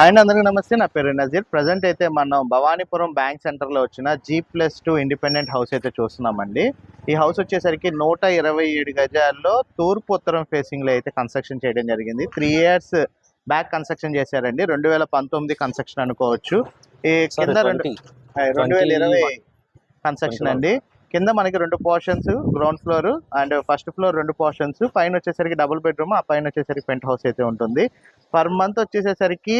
And అందరికీ నమస్తే నా పేరు నజీర్. ప్రజెంట్ అయితే మనం భవానీపురం బ్యాంక్ సెంటర్లో వచ్చిన G plus two independent house అయితే చూస్తున్నామండి. ఈ హౌస్ వచ్చేసరికి నూట ఇరవై ఏడు గజాల్లో తూర్పు ఉత్తరం ఫేసింగ్లో అయితే కన్స్ట్రక్షన్ చేయడం జరిగింది. త్రీ ఇయర్స్ బ్యాక్ కన్స్ట్రక్షన్ చేశారండి. రెండు వేల పంతొమ్మిది కన్స్ట్రక్షన్ అనుకోవచ్చు. ఈ కింద రెండు రెండు వేల ఇరవై కన్స్ట్రక్షన్ అండి. కింద మనకి రెండు portions ground floor and first floor రెండు పోర్షన్స్ పైన వచ్చేసరికి డబుల్ బెడ్రూమ్ ఆ పైన వచ్చేసరికి పెంట్ హౌస్ అయితే ఉంటుంది. పర్ మంత్ వచ్చేసేసరికి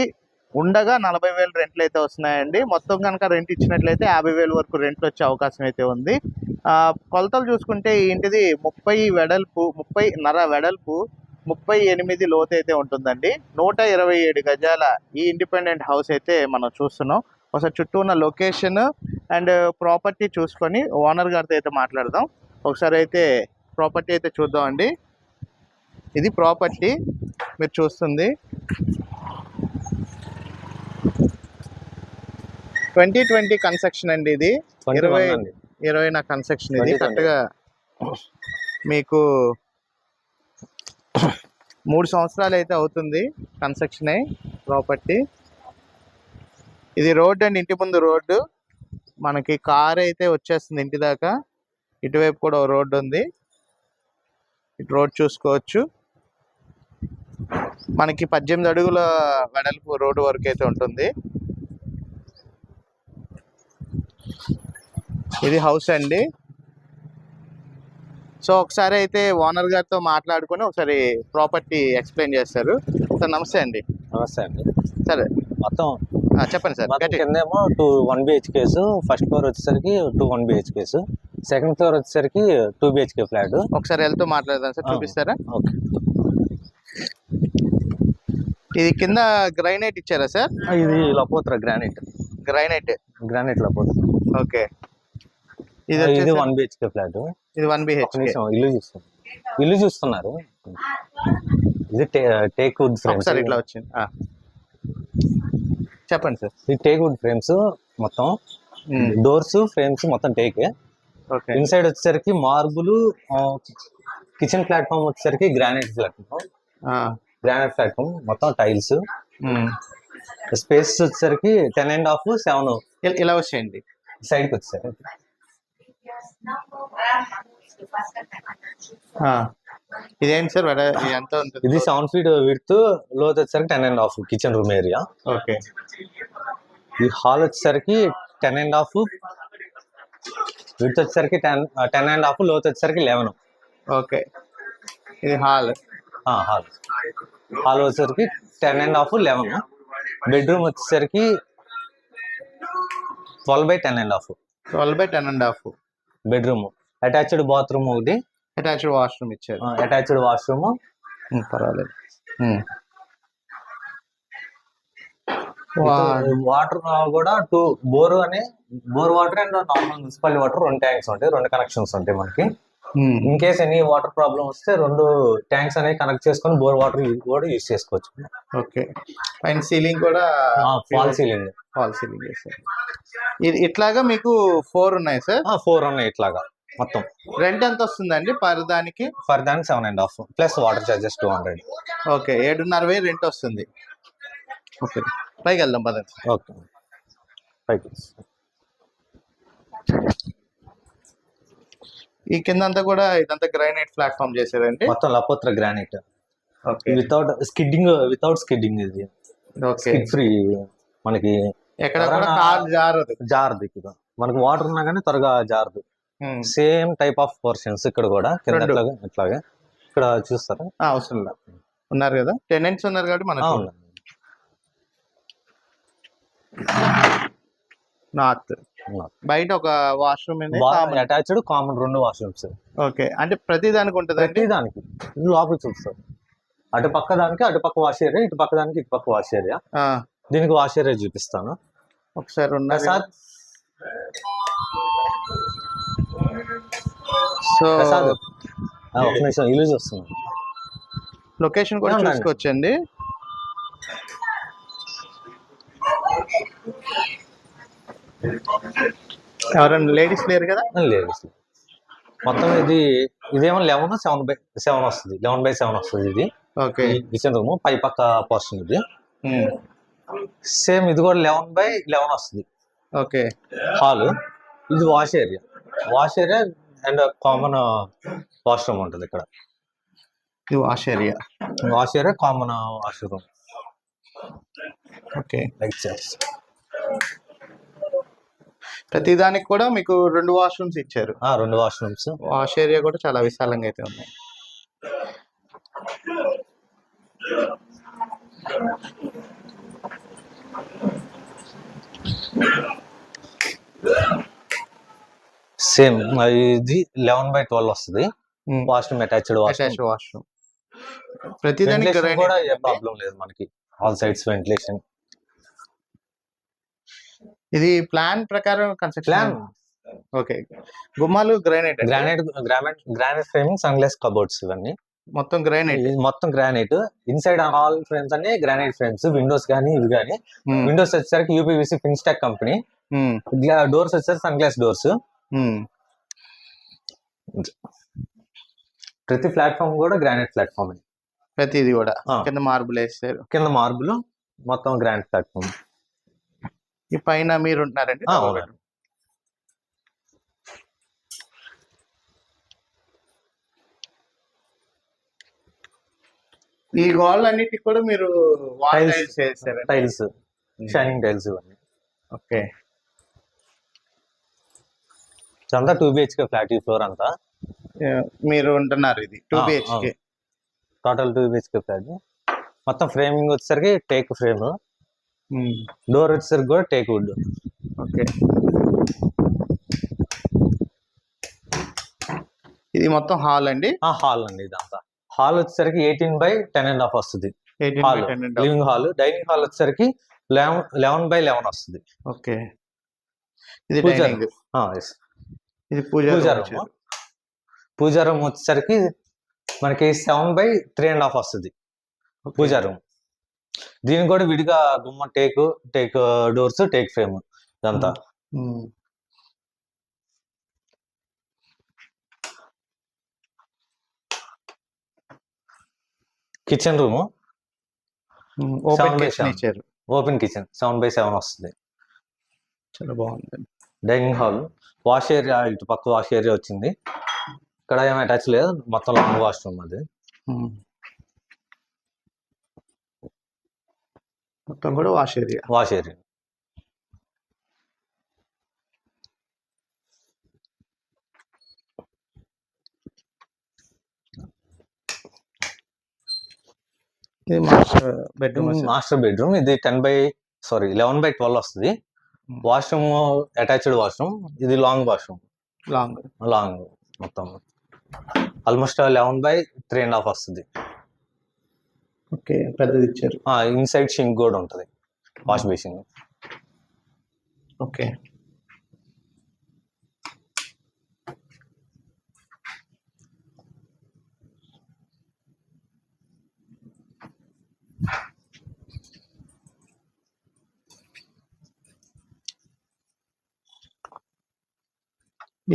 ఉండగా నలభై వేలు రెంట్లు అయితే వస్తున్నాయండి. మొత్తం కనుక రెంట్ ఇచ్చినట్లయితే యాభై వేలు వరకు రెంట్లు వచ్చే అవకాశం అయితే ఉంది. కొలతలు చూసుకుంటే ఏంటిది ఇంటిది ముప్పై వెడల్పు ముప్పై నర వెడల్పు ముప్పై ఎనిమిది లోతు అయితే ఉంటుందండి. నూట ఇరవై ఏడు గజాల ఈ ఇండిపెండెంట్ హౌస్ అయితే మనం చూస్తున్నాం. ఒకసారి చుట్టూ ఉన్న లొకేషన్ అండ్ ప్రాపర్టీ చూసుకొని ఓనర్ గారితో అయితే మాట్లాడదాం. ఒకసారి అయితే ప్రాపర్టీ అయితే చూద్దామండి. ఇది ప్రాపర్టీ మీరు చూస్తుంది. ట్వంటీ ట్వంటీ కన్స్ట్రక్షన్ అండి ఇది. ఇరవై ఇరవై నా కన్స్ట్రక్షన్ ఇది. 2020. కరెక్ట్గా మీకు మూడు సంవత్సరాలు అయితే అవుతుంది కన్స్ట్రక్షన్ అయి ప్రాపర్టీ. ఇది రోడ్ అండ్ ఇంటి ముందు రోడ్డు. మనకి కార్ అయితే వచ్చేస్తుంది ఇంటి దాకా. ఇటువైపు కూడా రోడ్డు ఉంది. ఇటు రోడ్ చూసుకోవచ్చు. మనకి పద్దెనిమిది అడుగుల వెడల్పు రోడ్డు వరకు అయితే ఉంటుంది. ఇది హౌస్ అండి. సో ఒకసారి అయితే ఓనర్ గారితో మాట్లాడుకొని ఒకసారి ప్రాపర్టీ ఎక్స్ప్లెయిన్ చేస్తారు. సార్ నమస్తే అండి. నమస్తే అండి. సరే. మొత్తం చెప్పండి sir. కిందేమో two one BHKs first floor వచ్చేసరికి two one BHKs second floor వచ్చేసరికి టూ బిహెచ్కే ఫ్లాట్. ఒకసారి వెళ్తూ మాట్లాడదాం సార్. చూపిస్తారా? ఓకే. ఇది కింద గ్రైనైట్ ఇచ్చారా సార్? ఇది లపోత్ర గ్రానైట్. గ్రైనైట్. గ్రానైట్ లపోత్ర ఓకే. ఇది ఇది వన్ బిహెచ్కే ఫ్లాట్ ఇది వన్ బిహెచ్కే ఇల్లు చూస్తున్నారు ఇల్లు చూస్తున్నారు. ఇది టేక్ వుడ్ ఫ్రేమ్స్. ఒకసారి ఇట్లా వచ్చింది. చెప్పండి సార్. ఇది టేక్ వుడ్ ఫ్రేమ్స్ మొత్తం. డోర్స్ ఫ్రేమ్స్ మొత్తం టేకే ఇన్సైడ్ వచ్చేసరికి మార్బుల్ కిచెన్ ప్లాట్ఫామ్ వచ్చేసరికి గ్రానైట్ ప్లాట్ఫామ్ గ్రానైట్ ప్లాట్ఫామ్ మొత్తం టైల్స్ స్పేస్ వచ్చేసరికి టెన్ అండ్ హాఫ్ సెవెన్ ఇలా వచ్చేయండి. సైడ్కి వచ్చేసరికి. ఇదేంటి సార్? ఎంత ఉంటుంది? ఇది సెవెన్ ఫీట్ విడ్త్ లోత్ వచ్చేసరికి ten and half kitchen room area okay. ఈ హాల్ వచ్చేసరికి టెన్ అండ్ హాఫ్ విడ్త్ వచ్చేసరికి టెన్ టెన్ అండ్ హాఫ్ లోత్ వచ్చేసరికి లెవెన్ ఓకే. ఇది హాల్ హాల్ హాల్ వచ్చేసరికి ten and half eleven bedroom వచ్చేసరికి twelve by ten and half twelve by ten and half bedroom. Attached bathroom ఒకటి. Attached washroom ఇచ్చారు. Attached washroom పర్వాలేదు. Water కూడా two bore అని bore water and normal municipal water రెండు tanks ఉంటాయి రెండు connections ఉంటాయి మనకి. In case any water problem వస్తే రెండు ట్యాంక్స్ అనేవి కనెక్ట్ చేసుకొని బోర్ వాటర్ కూడా యూజ్ చేసుకోవచ్చు. ఓకే పైన సీలింగ్ కూడా ఫాల్ సీలింగ్ ఫాల్ సీలింగ్ ఇది ఇట్లాగా మీకు ఫోర్ ఉన్నాయి సార్ ఫోర్ ఉన్నాయి ఇట్లాగా మొత్తం. రెంట్ ఎంత వస్తుందండి పర్ దానికి? ఫర్ దానికి seven and half plus water charges two hundred okay ఏడున్నర వేలు రెంట్ వస్తుంది. ఓకే పైకి వెళ్దాం పదండి. ఓకే పైకి. ఈ కింద అంతా కూడా ఇదంతా గ్రైనైట్ ప్లాట్ఫామ్ చేశారండి మొత్తం లపోత్ర granite without skidding without skidding ఇది. స్కిడ్ ఫ్రీ మనకి ఎక్కడ కూడా కార్ జారదు. జారదు ఇక్కడ. మనకి వాటర్ ఉన్నా కానీ త్వరగా జారదు. సేమ్ టైప్ ఆఫ్ పోర్షన్స్ ఇక్కడ కూడా కింద. ఇట్లాగే ఇక్కడ చూస్తారా? అవసరం లేదు ఉన్నారు కదా? టెనెంట్స్ ఉన్నారు కాబట్టి ఉన్నాయి. నార్త్. బయట ఒక వాష్రూమ్ అటాచ్డ్ కామన్ రెండు వాష్రూమ్స్. ఓకే. అంటే ప్రతి దానికి ఉంటుందండి ప్రతి దానికి లోపల చూస్తారు అటు పక్క దానికి అటు పక్క వాష్ ఏరియా ఇటు పక్క దానికి ఇటు పక్క వాష్ ఏరియా. దీనికి వాష్ ఏరియా చూపిస్తాను. ఒకసారి ఉన్నారు ప్రసాద్. సో ఒక నిమిషం ఇల్లు చూస్తున్నాను. లొకేషన్ కూడా. చూసుకోవచ్చండి. ఎవరైనా లేడీస్ లేరు కదా? లేదు. మొత్తం ఇది ఇదేమో లెవెన్ సెవెన్ బై సెవెన్ వస్తుంది. లెవెన్ బై సెవెన్ వస్తుంది ఇది. ఓకే. కిచెన్ రూమ్ పై పక్క పోర్షన్ ఇది. సేమ్ ఇది కూడా లెవెన్ బై లెవెన్ వస్తుంది. ఓకే. హాల్. ఇది wash area. Wash area and common washroom ఉంటుంది ఇక్కడ. ఇది wash area. Wash area common washroom. Okay. ప్రతి దానికి కూడా మీకు రెండు వాష్రూమ్స్ ఇచ్చారు. రెండు వాష్రూమ్స్ వాష్ ఏరియా కూడా చాలా విశాలంగా అయితే ఉన్నాయి. సేమ్ ఇది లెవెన్ బై ట్వెల్వ్ వస్తుంది. వాష్రూమ్ అటాచ్డ్ వాష్రూమ్ వాష్రూమ్ ప్రతి దానికి వెంటిలేషన్ కూడా ఏ ప్రాబ్లం లేదు మనకి. ఆల్ సైడ్స్ వెంటిలేషన్ ఇది ప్లాన్ ప్రకారం ప్లాన్ కన్స్ట్రక్షన్ ఓకే గుమ్మాలు granite granite granite granite framing sunglass cupboards ఇవన్నీ. మొత్తం గ్రానైట్ ఇది మొత్తం గ్రానైట్ ఇన్సైడ్ ఆల్ ఫ్రేమ్స్ అన్ని గ్రానైట్ ఫ్రేమ్స్ విండోస్ కానీ ఇవి కానీ విండోస్ వచ్చేసరికి యూపీవీసీ ఫిన్స్టాక్ కంపెనీ డోర్స్ వచ్చేసరికి సన్ గ్లాస్ డోర్స్ ప్రతి ప్లాట్ఫామ్ కూడా గ్రానైట్ ప్లాట్ఫామ్ ప్రతిది కూడా. కింద మార్బుల్ వేస్తారు. కింద మార్బుల్ మొత్తం గ్రానైట్ ప్లాట్ఫామ్ ఈ పైన మీరు ఉంటున్నారండి. ఈ గోడలు అన్నిటికి కూడా మీరు. టైల్స్ టైల్స్ షైనింగ్ టైల్స్ ఇవన్నీ. ఓకే. ఇదంతా టూ బిహెచ్కే ఫ్లాట్ ఈ ఫ్లోర్ అంతా? మీరు ఉంటున్నారు ఇది two BHK total two BHK flat మొత్తం ఫ్రేమింగ్ వచ్చేసరికి టేక్ ఫ్రేమ్ డోర్ వచ్చేసరికి కూడా టేక్ వుడ్ ఓకే ఇది మొత్తం హాల్ అండి? హాల్ అండి ఇదంతా. హాల్ వచ్చేసరికి eighteen by ten and half వస్తుంది. 18 hall by 10 and a half. Living hall dining hall వచ్చేసరికి లెవెన్ లెవెన్ బై లెవెన్ వస్తుంది. ఓకే ఇది. ఇది పూజ పూజా రూమ్ పూజా రూమ్ వచ్చేసరికి మనకి seven by three and half వస్తుంది. పూజా రూమ్ దీనికి కూడా విడిగా గుమ్మ teak teak doors teak frame ఇదంతా. Kitchen room. Open kitchen open kitchen. Seven by seven వస్తుంది? చాలా బాగుంది. Dining hall. వాష్ ఏరియా ఇటు పక్క వాష్ ఏరియా వచ్చింది. ఇక్కడ ఏం అటాచ్ లేదు. మొత్తం లాంగ్ వాష్రూమ్ అది. మొత్తం కూడా వాష్ ఏరియా. Wash area. ఇది మాస్టర్ బెడ్రూమ్ మాస్టర్ బెడ్రూమ్. ఇది ten by sorry eleven by twelve వస్తుంది. Washroom attached washroom. ఇది లాంగ్ వాష్రూమ్. లాంగ్. లాంగ్ మొత్తం. Almost eleven by three and half వస్తుంది. ఓకే పెద్దది ఇచ్చారు. ఇన్సైడ్ షింక్ కూడా ఉంటుంది. Wash basin okay.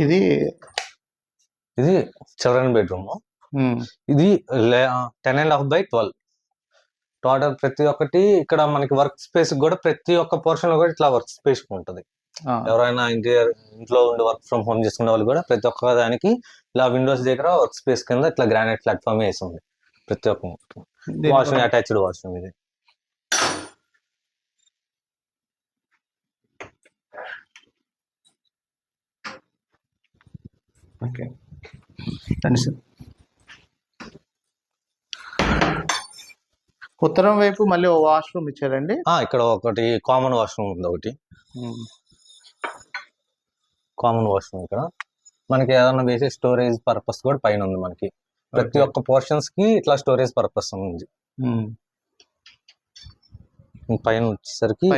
ఇది ఇది చిల్డ్రన్ బెడ్రూమ్. ఇది ten and half by twelve total ప్రతి ఒక్కటి ఇక్కడ మనకి వర్క్ స్పేస్ కూడా ప్రతి ఒక్క పోర్షన్లో కూడా ఇట్లా వర్క్ స్పేస్ ఉంటుంది. ఎవరైనా ఇంటీరియర్ ఇంట్లో ఉండి వర్క్ ఫ్రమ్ హోమ్ చేసుకునే వాళ్ళు కూడా ప్రతి ఒక్క దానికి ఇలా విండోస్ దగ్గర వర్క్ స్పేస్ కింద ఇట్లా గ్రానైట్ ప్లాట్ఫామ్ వేసి ఉంది ప్రతి ఒక్క వాష్రూమ్ అటాచ్డ్ వాష్రూమ్ ఇది. ఓకే. రండి సార్ ఉత్తరం వైపు మళ్ళీ ఓ వాష్రూమ్ ఇచ్చారండి. ఇక్కడ ఒకటి కామన్ వాష్రూమ్ ఉంది ఒకటి. కామన్ వాష్రూమ్ ఇక్కడ. మనకి ఏదైనా వేసే స్టోరేజ్ పర్పస్ కూడా పైన ఉంది మనకి. ప్రతి. ఒక్క పోర్షన్స్కి ఇట్లా స్టోరేజ్ పర్పస్ ఉంది. పైన వచ్చేసరికి.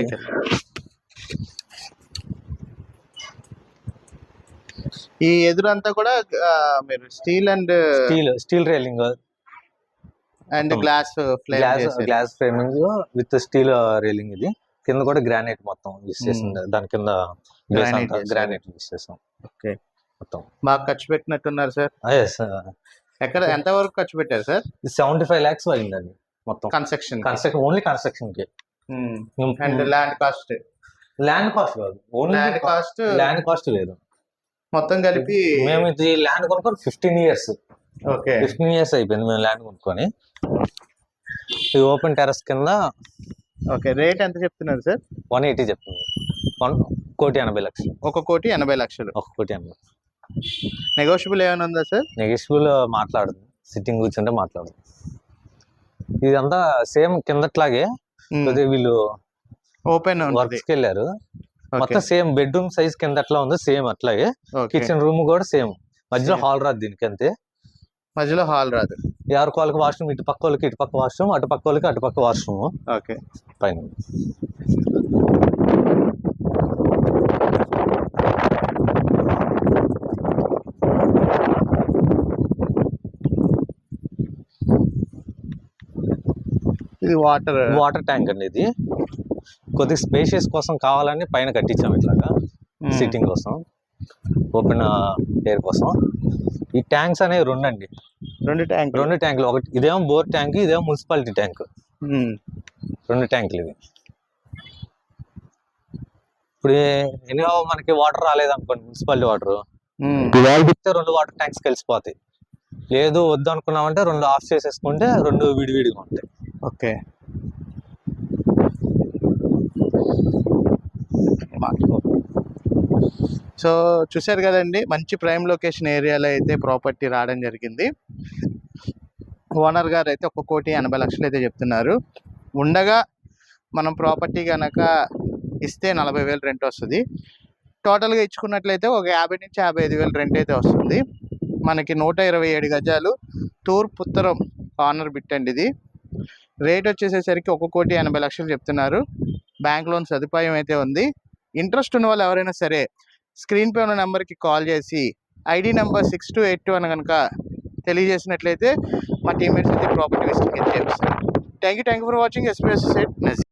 ఈ ఎదురంతా కూడా మీరు steel and steel steel railing and glass glass glass framing with steel railing ఇది. కింద కూడా గ్రానైట్ మొత్తం యూస్ చేసింది. దాని కింద చేశారు. గ్రానైట్ యూస్ చేసాం. ఓకే. మొత్తం. బాగా ఖర్చు పెట్టినట్టున్నారు సార్? ఎక్కడ ఎంత వరకు ఖర్చు పెట్టారు సార్? సెవెంటీ ఫైవ్ ల్యాక్స్ అయిందండి మొత్తం. Construction construction only కన్స్ట్రక్షన్కి. And land cost land cost కాదు. Only land cost land cost లేదు. మొత్తం కలిపి మేము ఇది ల్యాండ్ కొనుక్కొని ఫిఫ్టీన్ ఇయర్స్ ఫిఫ్టీన్ ఇయర్స్ అయిపోయింది మేము ల్యాండ్ కొనుక్కొని. ఇది ఓపెన్ టెరస్ కింద ఓకే రేట్ ఎంత చెప్తున్నారు సార్? వన్ ఎయిటీ చెప్తుంది. వన్ కోటి ఎనభై లక్షలు. ఒక కోటి ఎనభై లక్షలు. ఒక కోటి ఎనభై నెగోషియబుల్ ఏమైనా ఉందా సార్? నెగిటివ్ మాట్లాడదు. సిట్టింగ్ కూర్చుంటే మాట్లాడదు. ఇదంతా సేమ్ కిందట్లాగే కొద్దిగా వీళ్ళు ఓపెన్ ఉంటుంది. వర్క్స్కి వెళ్ళారు. మొత్తం సేమ్ బెడ్రూమ్ సైజ్ కింద ఎట్లా ఉందో సేమ్ అట్లాగే. కిచెన్ రూమ్ కూడా సేమ్. మధ్యలో. హాల్ రాదు దీనికి అంతే మధ్యలో హాల్ రాదు. ఎవరి వాళ్ళకి వాష్రూమ్ ఇటు పక్క వాళ్ళకి ఇటు పక్క వాష్రూమ్ అటు పక్క వాళ్ళకి అటు పక్క వాష్రూమ్. ఓకే. పైన. ఇది వాటర్ వాటర్ ట్యాంక్ అండి ఇది. కొద్దిగా స్పేషియస్ కోసం కావాలని పైన కట్టించాం ఇట్లాగా. సిట్టింగ్ కోసం. ఓపెన్ ఎయిర్ కోసం. ఈ ట్యాంక్స్ అనేవి రెండు అండి రెండు ట్యాంక్ రెండు ట్యాంకులు. ఒకటి ఇదేమో బోర్ ట్యాంక్ ఇదేమో మున్సిపాలిటీ ట్యాంక్. రెండు ట్యాంకులు ఇవి. ఇప్పుడు ఎన్నో మనకి వాటర్ రాలేదు అనుకోండి మున్సిపాలిటీ వాటర్. ఇస్తే రెండు వాటర్ ట్యాంక్స్ కలిసిపోతాయి. లేదు వద్దు అనుకున్నామంటే రెండు ఆఫ్ చేసేసుకుంటే రెండు విడివిడిగా ఉంటాయి. ఓకే. సో చూశారు కదండి మంచి ప్రైమ్ లొకేషన్ ఏరియాలో అయితే ప్రాపర్టీ రావడం జరిగింది. ఓనర్ గారు అయితే ఒక కోటి ఎనభై లక్షలు అయితే చెప్తున్నారు. ఉండగా మనం ప్రాపర్టీ కనుక ఇస్తే నలభై వేలు రెంట్ వస్తుంది. టోటల్గా ఇచ్చుకున్నట్లయితే ఒక యాభై నుంచి యాభై ఐదు వేలు రెంట్ అయితే వస్తుంది. మనకి నూట ఇరవై ఏడు గజాలు తూర్పు ఉత్తరం కార్నర్ బిట్ అండి ఇది. రేట్ వచ్చేసేసరికి ఒక కోటి ఎనభై లక్షలు చెప్తున్నారు. బ్యాంక్ లోన్ సదుపాయం అయితే ఉంది. ఇంట్రెస్ట్ ఉన్న వాళ్ళు ఎవరైనా సరే స్క్రీన్ పే ఉన్న నెంబర్కి కాల్ చేసి ID number six two eight two అని కనుక తెలియజేసినట్లయితే మా టీమ్మేట్స్ అయితే ప్రాపర్టీ విజిటింగ్ అయితే చేపిస్తారు. Thank you thank you for watching SPS set నజీ